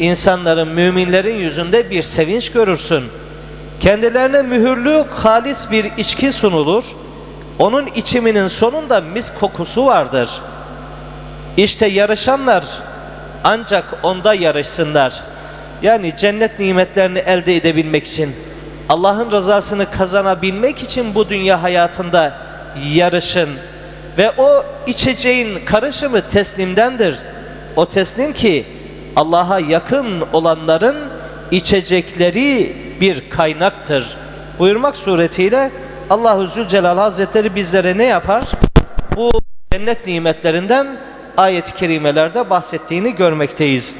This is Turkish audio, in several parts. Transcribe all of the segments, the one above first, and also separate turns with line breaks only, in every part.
insanların, müminlerin yüzünde bir sevinç görürsün. Kendilerine mühürlü, halis bir içki sunulur. Onun içiminin sonunda mis kokusu vardır. İşte yarışanlar ancak onda yarışsınlar. Yani cennet nimetlerini elde edebilmek için, Allah'ın rızasını kazanabilmek için bu dünya hayatında yarışın. Ve o içeceğin karışımı teslimdendir. O teslim ki Allah'a yakın olanların içecekleri bir kaynaktır. Buyurmak suretiyle Allahu Zülcelal Hazretleri bizlere ne yapar? Bu cennet nimetlerinden ayet-i kerimelerde bahsettiğini görmekteyiz.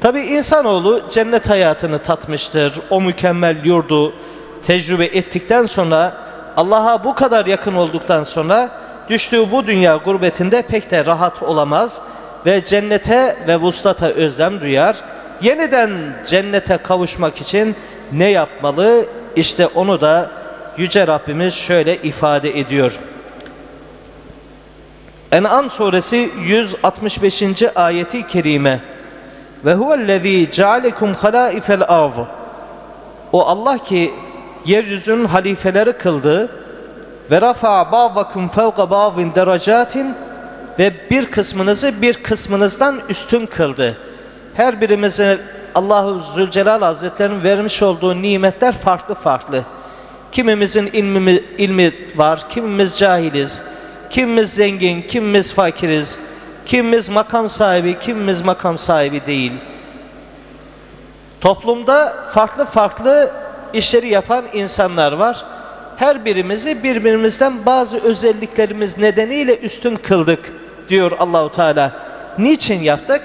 Tabi insanoğlu cennet hayatını tatmıştır. O mükemmel yurdu tecrübe ettikten sonra Allah'a bu kadar yakın olduktan sonra düştüğü bu dünya gurbetinde pek de rahat olamaz ve cennete ve vuslata özlem duyar. Yeniden cennete kavuşmak için ne yapmalı? İşte onu da Yüce Rabbimiz şöyle ifade ediyor. En'am suresi 165. ayeti kerime ve huvellezî cealekum halâifel arz O Allah ki yeryüzünün halifeleri kıldı ve rafa ba'dakum fevqa ba'din derecatin ve bir kısmınızı bir kısmınızdan üstün kıldı. Her birimize Allahu Zülcelal Hazretlerinin vermiş olduğu nimetler farklı farklı. Kimimizin ilmi, ilmi var, kimimiz cahiliz, kimimiz zengin, kimimiz fakiriz, kimimiz makam sahibi, kimimiz makam sahibi değil. Toplumda farklı farklı işleri yapan insanlar var. Her birimizi birbirimizden bazı özelliklerimiz nedeniyle üstün kıldık diyor Allahu Teala. Niçin yaptık?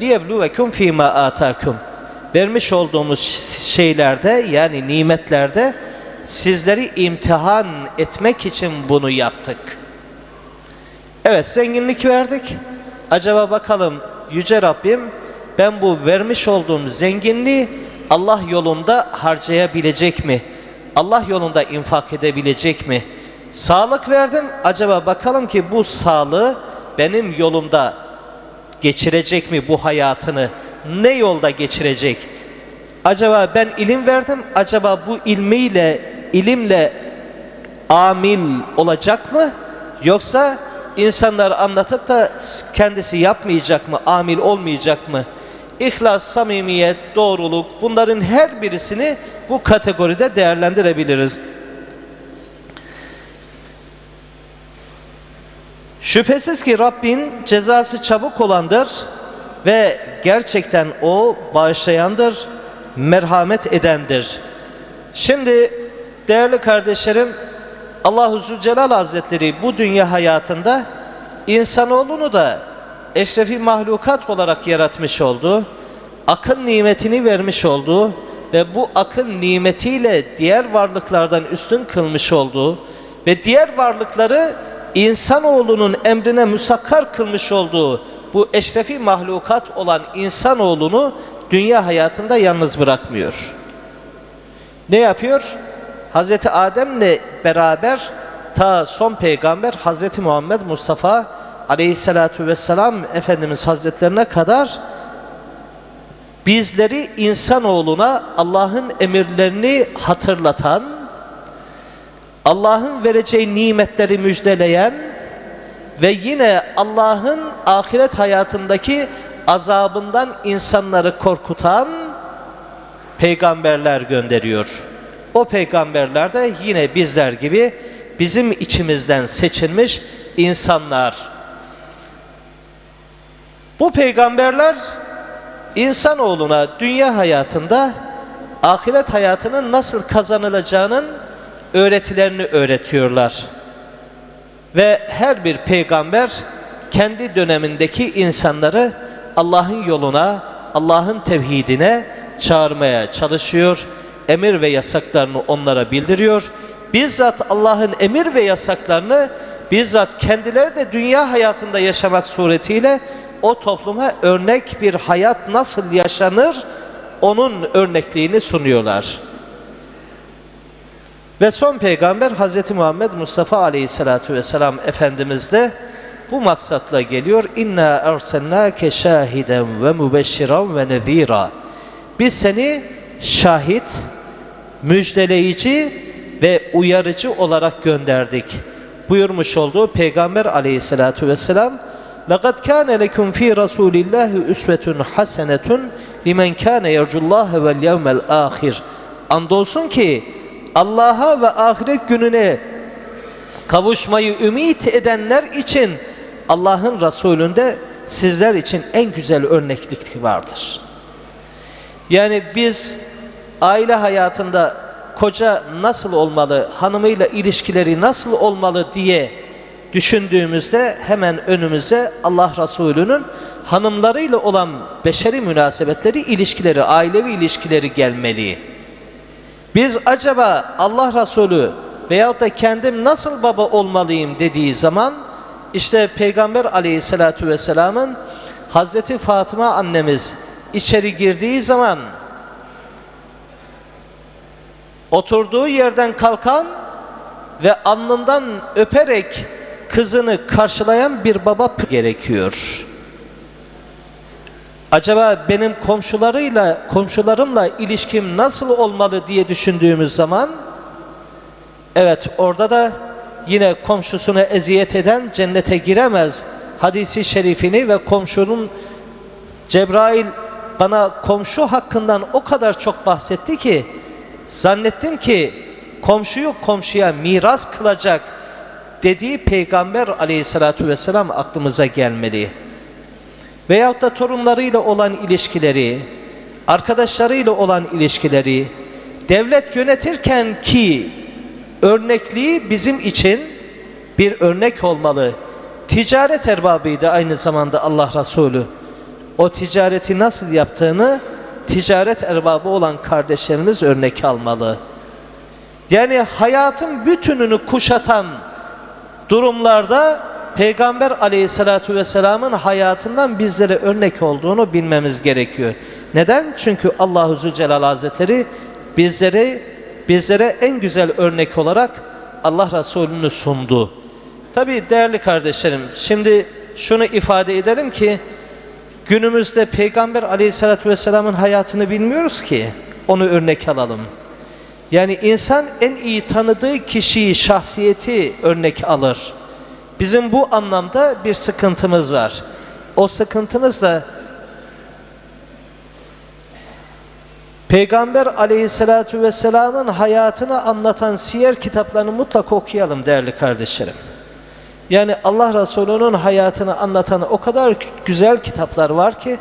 liyebluvekum fîmâ âtâkum. Vermiş olduğumuz şeylerde yani nimetlerde sizleri imtihan etmek için bunu yaptık. Evet zenginlik verdik. Acaba bakalım Yüce Rabbim ben bu vermiş olduğum zenginliği Allah yolunda harcayabilecek mi? Allah yolunda infak edebilecek mi? Sağlık verdim. Acaba bakalım ki bu sağlığı benim yolumda geçirecek mi bu hayatını? Ne yolda geçirecek? Acaba ben ilim verdim. Acaba bu ilmiyle, ilimle amil olacak mı? Yoksa insanlar anlatıp da kendisi yapmayacak mı? Amil olmayacak mı? İhlas, samimiyet, doğruluk bunların her birisini bu kategoride değerlendirebiliriz. Şüphesiz ki Rabbin cezası çabuk olandır ve gerçekten o bağışlayandır, merhamet edendir. Şimdi değerli kardeşlerim Allahu Zülcelal Hazretleri bu dünya hayatında insanoğlunu da eşrefi mahlukat olarak yaratmış oldu. Akıl nimetini vermiş oldu ve bu akıl nimetiyle diğer varlıklardan üstün kılmış oldu ve diğer varlıkları insanoğlunun emrine musakkar kılmış olduğu bu eşrefi mahlukat olan insanoğlunu dünya hayatında yalnız bırakmıyor. Ne yapıyor? Hazreti Adem'le beraber ta son peygamber Hazreti Muhammed Mustafa Aleyhisselatu vesselam Efendimiz Hazretlerine kadar bizleri insanoğluna Allah'ın emirlerini hatırlatan, Allah'ın vereceği nimetleri müjdeleyen ve yine Allah'ın ahiret hayatındaki azabından insanları korkutan peygamberler gönderiyor. O peygamberler de yine bizler gibi bizim içimizden seçilmiş insanlar. Bu peygamberler insanoğluna dünya hayatında ahiret hayatının nasıl kazanılacağının öğretilerini öğretiyorlar. Ve her bir peygamber kendi dönemindeki insanları Allah'ın yoluna, Allah'ın tevhidine çağırmaya çalışıyor. Emir ve yasaklarını onlara bildiriyor. Bizzat Allah'ın emir ve yasaklarını bizzat kendileri de dünya hayatında yaşamak suretiyle o topluma örnek bir hayat nasıl yaşanır onun örnekliğini sunuyorlar. Ve son peygamber Hz. Muhammed Mustafa Aleyhisselatü Vesselam Efendimiz de bu maksatla geliyor. İnna erselnake şahiden ve mübeşşiran ve nezira. Biz seni şahit, müjdeleyici ve uyarıcı olarak gönderdik. Buyurmuş olduğu Peygamber aleyhissalatu vesselam لَقَدْ كَانَ لَكُمْ ف۪ي رَسُولِ اللّٰهِ اُسْوَةٌ حَسَنَةٌ لِمَنْ كَانَ يَرْجُ اللّٰهَ وَالْيَوْمَ الْآخِرِ Andolsun ki Allah'a ve ahiret gününe kavuşmayı ümit edenler için Allah'ın Resulü'nde sizler için en güzel örneklik vardır. Yani biz aile hayatında koca nasıl olmalı, hanımıyla ilişkileri nasıl olmalı diye düşündüğümüzde hemen önümüze Allah Resulü'nün hanımlarıyla olan beşeri münasebetleri, ilişkileri, ailevi ilişkileri gelmeli. Biz acaba Allah Resulü veyahut da kendim nasıl baba olmalıyım dediği zaman işte Peygamber aleyhissalatu vesselamın Hazreti Fatıma annemiz içeri girdiği zaman oturduğu yerden kalkan ve alnından öperek kızını karşılayan bir baba gerekiyor. Acaba benim komşularıyla, komşularımla ilişkim nasıl olmalı diye düşündüğümüz zaman evet orada da yine komşusuna eziyet eden cennete giremez hadisi şerifini ve komşunun Cebrail bana komşu hakkından o kadar çok bahsetti ki zannettim ki komşuyu komşuya miras kılacak dediği peygamber aleyhissalatu vesselam aklımıza gelmeli. Veyahut da torunlarıyla olan ilişkileri, arkadaşlarıyla olan ilişkileri, devlet yönetirken ki örnekliği bizim için bir örnek olmalı. Ticaret erbabıydı aynı zamanda Allah Resulü. O ticareti nasıl yaptığını ticaret erbabı olan kardeşlerimiz örnek almalı. Yani hayatın bütününü kuşatan durumlarda Peygamber aleyhissalatu vesselamın hayatından bizlere örnek olduğunu bilmemiz gerekiyor. Neden? Çünkü Allahu Zülcelal Hazretleri bizlere bizlere en güzel örnek olarak Allah Resulü'nü sundu. Tabi değerli kardeşlerim şimdi şunu ifade edelim ki günümüzde Peygamber aleyhissalatü vesselamın hayatını bilmiyoruz ki onu örnek alalım. Yani insan en iyi tanıdığı kişiyi, şahsiyeti örnek alır. Bizim bu anlamda bir sıkıntımız var. O sıkıntımız da Peygamber aleyhissalatu vesselamın hayatını anlatan siyer kitaplarını mutlaka okuyalım değerli kardeşlerim. Yani Allah Resulü'nün hayatını anlatan o kadar güzel kitaplar var ki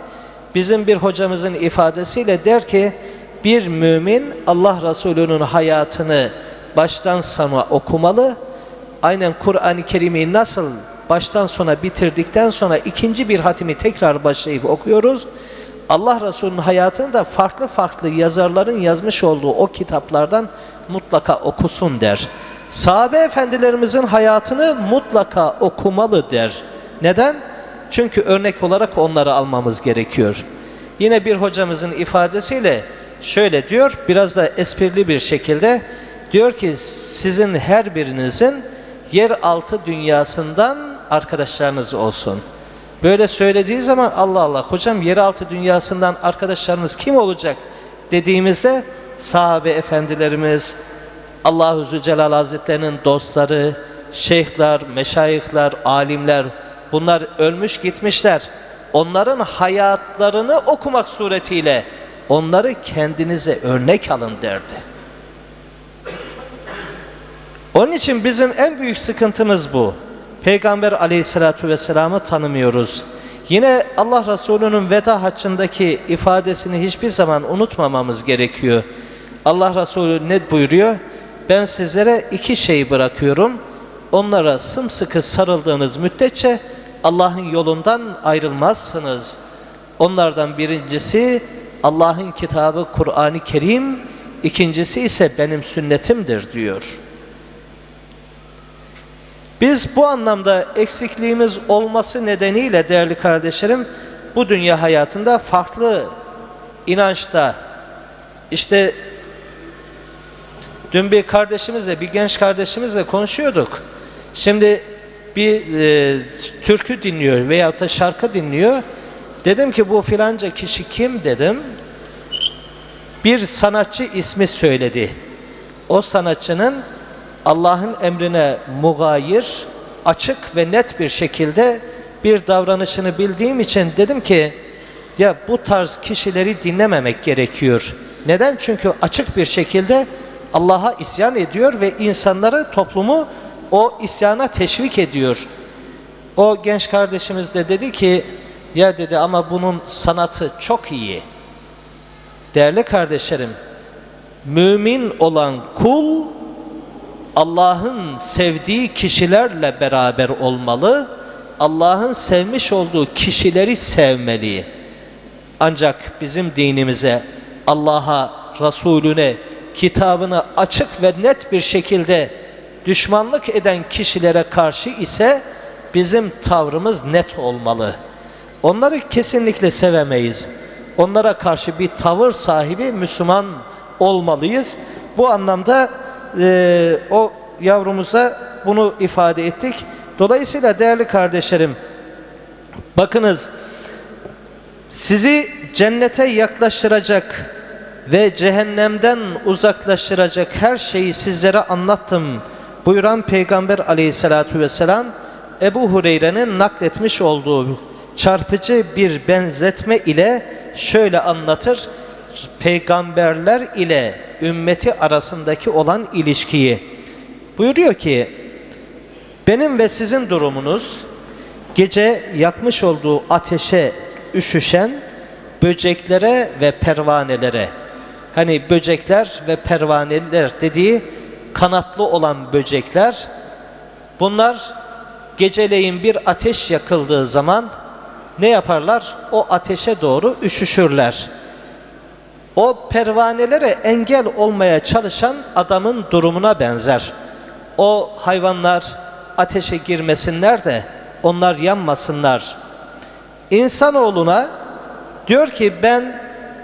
bizim bir hocamızın ifadesiyle der ki bir mümin Allah Resulü'nün hayatını baştan sona okumalı. Aynen Kur'an-ı Kerim'i nasıl baştan sona bitirdikten sonra ikinci bir hatimi tekrar başlayıp okuyoruz. Allah Resulü'nün hayatını da farklı farklı yazarların yazmış olduğu o kitaplardan mutlaka okusun der. Sahabe efendilerimizin hayatını mutlaka okumalı der. Neden? Çünkü örnek olarak onları almamız gerekiyor. Yine bir hocamızın ifadesiyle şöyle diyor, biraz da esprili bir şekilde diyor ki sizin her birinizin yeraltı dünyasından arkadaşlarınız olsun. Böyle söylediği zaman Allah Allah hocam yeraltı dünyasından arkadaşlarımız kim olacak dediğimizde sahabe efendilerimiz, Allahu Zülcelal Hazretlerinin dostları, şeyhler, meşayihler, alimler bunlar ölmüş gitmişler. Onların hayatlarını okumak suretiyle onları kendinize örnek alın derdi. Onun için bizim en büyük sıkıntımız bu. Peygamber aleyhissalatu vesselam'ı tanımıyoruz. Yine Allah Resulü'nün veda haccındaki ifadesini hiçbir zaman unutmamamız gerekiyor. Allah Resulü ne buyuruyor? Ben sizlere iki şey bırakıyorum. Onlara sımsıkı sarıldığınız müddetçe Allah'ın yolundan ayrılmazsınız. Onlardan birincisi Allah'ın kitabı Kur'an-ı Kerim, ikincisi ise benim sünnetimdir diyor. Biz bu anlamda eksikliğimiz olması nedeniyle değerli kardeşlerim bu dünya hayatında farklı inançta işte dün bir kardeşimizle bir genç kardeşimizle konuşuyorduk. Şimdi bir e, türkü dinliyor veyahut da şarkı dinliyor. Dedim ki bu filanca kişi kim dedim. Bir sanatçı ismi söyledi. O sanatçının Allah'ın emrine mugayir, açık ve net bir şekilde bir davranışını bildiğim için dedim ki ya bu tarz kişileri dinlememek gerekiyor. Neden? Çünkü açık bir şekilde Allah'a isyan ediyor ve insanları, toplumu o isyana teşvik ediyor. O genç kardeşimiz de dedi ki ya dedi ama bunun sanatı çok iyi. Değerli kardeşlerim, mümin olan kul Allah'ın sevdiği kişilerle beraber olmalı. Allah'ın sevmiş olduğu kişileri sevmeli. Ancak bizim dinimize, Allah'a, Resulüne, kitabını açık ve net bir şekilde düşmanlık eden kişilere karşı ise bizim tavrımız net olmalı. Onları kesinlikle sevemeyiz. Onlara karşı bir tavır sahibi Müslüman olmalıyız. Bu anlamda e, o yavrumuza bunu ifade ettik. Dolayısıyla değerli kardeşlerim, bakınız sizi cennete yaklaştıracak ve cehennemden uzaklaştıracak her şeyi sizlere anlattım buyuran Peygamber aleyhissalatu vesselam Ebu Hureyre'nin nakletmiş olduğu çarpıcı bir benzetme ile şöyle anlatır. Peygamberler ile ümmeti arasındaki olan ilişkiyi. Buyuruyor ki benim ve sizin durumunuz gece yakmış olduğu ateşe üşüşen böceklere ve pervanelere hani böcekler ve pervaneler dediği kanatlı olan böcekler bunlar geceleyin bir ateş yakıldığı zaman ne yaparlar? O ateşe doğru üşüşürler. O pervanelere engel olmaya çalışan adamın durumuna benzer. O hayvanlar ateşe girmesinler de onlar yanmasınlar. İnsanoğluna diyor ki ben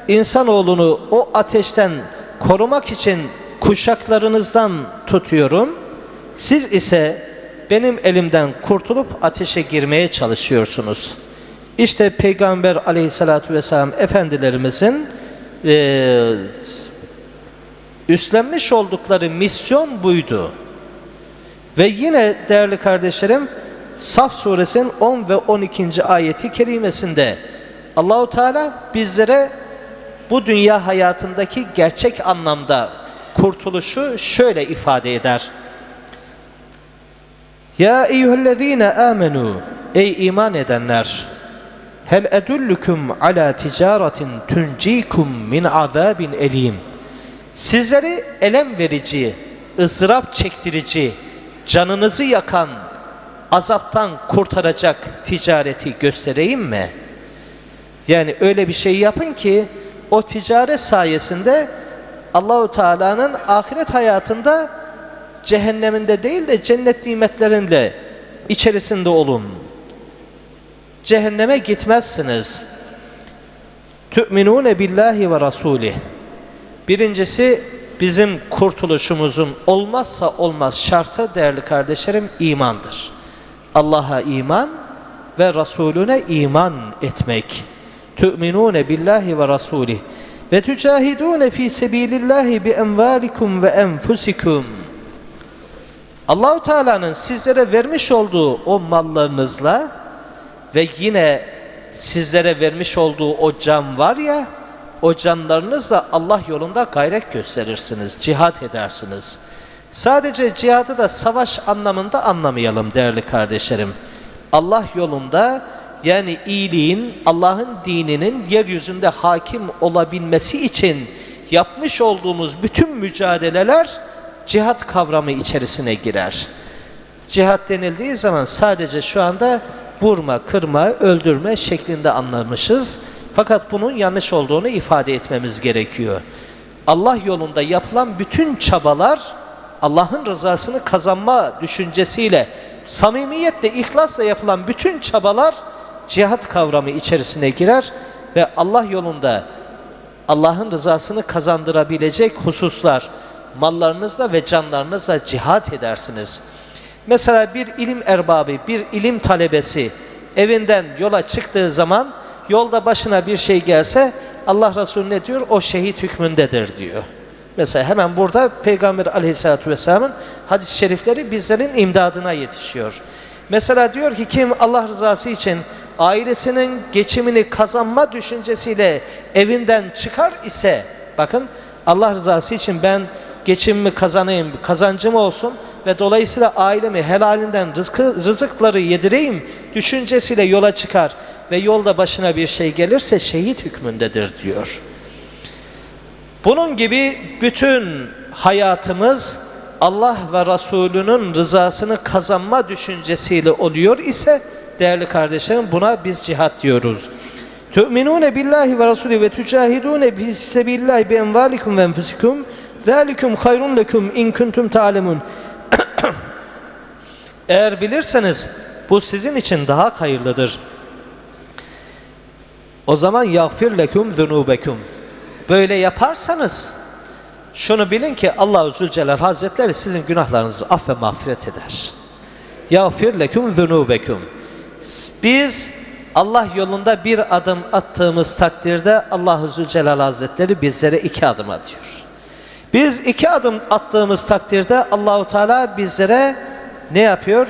insanoğlunu o ateşten korumak için kuşaklarınızdan tutuyorum. Siz ise benim elimden kurtulup ateşe girmeye çalışıyorsunuz. İşte Peygamber aleyhissalatü vesselam efendilerimizin e, üstlenmiş oldukları misyon buydu. Ve yine değerli kardeşlerim Saf suresinin 10 ve 12. ayeti kerimesinde Allahu Teala bizlere bu dünya hayatındaki gerçek anlamda kurtuluşu şöyle ifade eder. Ya eyyühellezine amenu ey iman edenler hel edullukum ala ticaretin tuncikum min azabin elim sizleri elem verici, ızdırap çektirici, canınızı yakan azaptan kurtaracak ticareti göstereyim mi? Yani öyle bir şey yapın ki o ticaret sayesinde Allahu Teala'nın ahiret hayatında cehenneminde değil de cennet nimetlerinde içerisinde olun. Cehenneme gitmezsiniz. Tü'minune billahi ve rasulih. Birincisi bizim kurtuluşumuzun olmazsa olmaz şartı değerli kardeşlerim imandır. Allah'a iman ve Resulüne iman etmek. Tü'minune billahi ve rasulih ve tücahidune fi sebilillahi bi envalikum ve enfusikum. Allahu Teala'nın sizlere vermiş olduğu o mallarınızla ve yine sizlere vermiş olduğu o can var ya o canlarınızla Allah yolunda gayret gösterirsiniz, cihat edersiniz. Sadece cihadı da savaş anlamında anlamayalım değerli kardeşlerim. Allah yolunda yani iyiliğin, Allah'ın dininin yeryüzünde hakim olabilmesi için yapmış olduğumuz bütün mücadeleler cihat kavramı içerisine girer. Cihat denildiği zaman sadece şu anda vurma, kırma, öldürme şeklinde anlamışız. Fakat bunun yanlış olduğunu ifade etmemiz gerekiyor. Allah yolunda yapılan bütün çabalar Allah'ın rızasını kazanma düşüncesiyle, samimiyetle, ihlasla yapılan bütün çabalar cihat kavramı içerisine girer ve Allah yolunda Allah'ın rızasını kazandırabilecek hususlar mallarınızla ve canlarınızla cihat edersiniz. Mesela bir ilim erbabı, bir ilim talebesi evinden yola çıktığı zaman yolda başına bir şey gelse Allah Resulü ne diyor? O şehit hükmündedir diyor. Mesela hemen burada Peygamber aleyhissalatü vesselamın hadis-i şerifleri bizlerin imdadına yetişiyor. Mesela diyor ki kim Allah rızası için ailesinin geçimini kazanma düşüncesiyle evinden çıkar ise bakın Allah rızası için ben geçimimi kazanayım, kazancım olsun ve dolayısıyla ailemi helalinden rızkı, rızıkları yedireyim düşüncesiyle yola çıkar ve yolda başına bir şey gelirse şehit hükmündedir diyor. Bunun gibi bütün hayatımız Allah ve Resulünün rızasını kazanma düşüncesiyle oluyor ise değerli kardeşlerim buna biz cihat diyoruz. Tü'minûne billahi ve Resulü ve tücahidûne fi sebilillahi bi envalikum ve enfusikum zâlikum hayrun lekum in kuntum ta'lemun. Eğer bilirseniz bu sizin için daha hayırlıdır. O zaman yağfir lekum zunubekum. Böyle yaparsanız şunu bilin ki Allah-u Zülcelal Hazretleri sizin günahlarınızı aff ve mağfiret eder. Yağfir lekum zunubekum. Biz Allah yolunda bir adım attığımız takdirde Allah-u Zülcelal Hazretleri bizlere iki adım atıyor. Biz iki adım attığımız takdirde Allahu Teala bizlere ne yapıyor?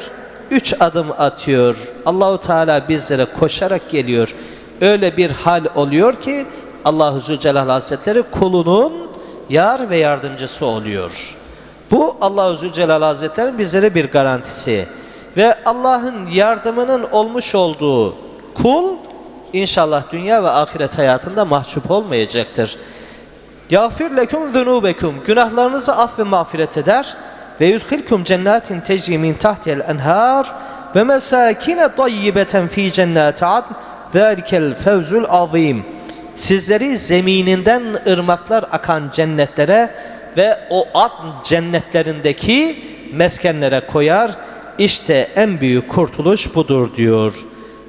Üç adım atıyor. Allahu Teala bizlere koşarak geliyor. Öyle bir hal oluyor ki Allahu Zülcelal Hazretleri kulunun yar ve yardımcısı oluyor. Bu Allahu Zülcelal Hazretleri bizlere bir garantisi. Ve Allah'ın yardımının olmuş olduğu kul inşallah dünya ve ahiret hayatında mahcup olmayacaktır. Yağfir lekum zunubekum günahlarınızı af ve mağfiret eder ve yudhilkum cennetin tecri min tahtihel enhar ve mesakine tayyibeten fi cennati adn. Zalikel fevzul azim sizleri zemininden ırmaklar akan cennetlere ve o adn cennetlerindeki meskenlere koyar. İşte en büyük kurtuluş budur diyor.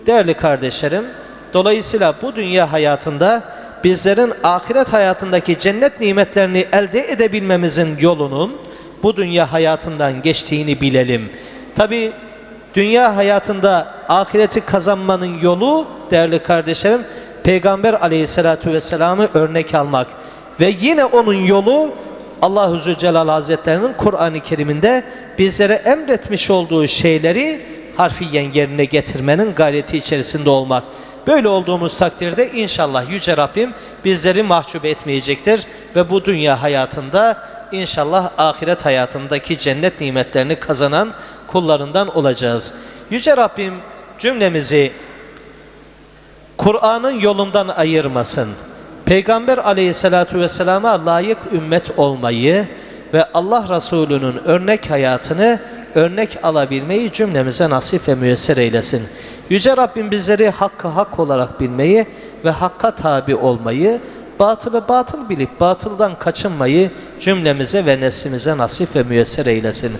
Değerli kardeşlerim, dolayısıyla bu dünya hayatında bizlerin ahiret hayatındaki cennet nimetlerini elde edebilmemizin yolunun bu dünya hayatından geçtiğini bilelim. Tabi dünya hayatında ahireti kazanmanın yolu değerli kardeşlerim Peygamber aleyhissalatu vesselam'ı örnek almak ve yine onun yolu Allahu Zülcelal Hazretlerinin Kur'an-ı Kerim'inde bizlere emretmiş olduğu şeyleri harfiyen yerine getirmenin gayreti içerisinde olmak. Böyle olduğumuz takdirde inşallah Yüce Rabbim bizleri mahcup etmeyecektir ve bu dünya hayatında inşallah ahiret hayatındaki cennet nimetlerini kazanan kullarından olacağız. Yüce Rabbim cümlemizi Kur'an'ın yolundan ayırmasın. Peygamber aleyhissalatu vesselama layık ümmet olmayı ve Allah Resulü'nün örnek hayatını örnek alabilmeyi cümlemize nasip ve müyesser eylesin. Yüce Rabbim bizleri hakkı hak olarak bilmeyi ve hakka tabi olmayı, batılı batıl bilip batıldan kaçınmayı cümlemize ve neslimize nasip ve müyesser eylesin.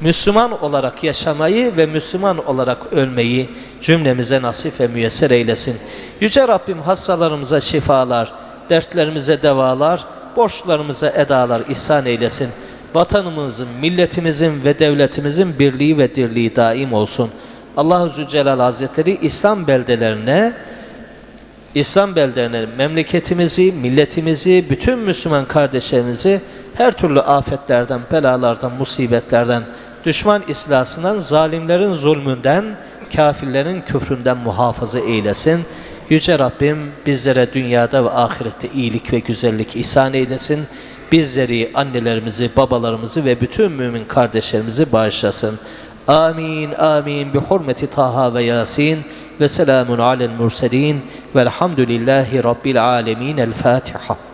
Müslüman olarak yaşamayı ve Müslüman olarak ölmeyi cümlemize nasip ve müyesser eylesin. Yüce Rabbim hastalarımıza şifalar, dertlerimize devalar, borçlarımıza edalar ihsan eylesin. Vatanımızın, milletimizin ve devletimizin birliği ve dirliği daim olsun. Allahu Zülcelal Hazretleri İslam beldelerine, İslam beldelerine memleketimizi, milletimizi, bütün Müslüman kardeşlerimizi her türlü afetlerden, belalardan, musibetlerden, düşman islasından, zalimlerin zulmünden, kafirlerin küfründen muhafaza eylesin. Yüce Rabbim bizlere dünyada ve ahirette iyilik ve güzellik ihsan eylesin. Bizleri, annelerimizi, babalarımızı ve bütün mümin kardeşlerimizi bağışlasın. Amin, amin. Bi hurmeti Taha ve Yasin ve selamun alel murselin velhamdülillahi rabbil alemin. El Fatiha.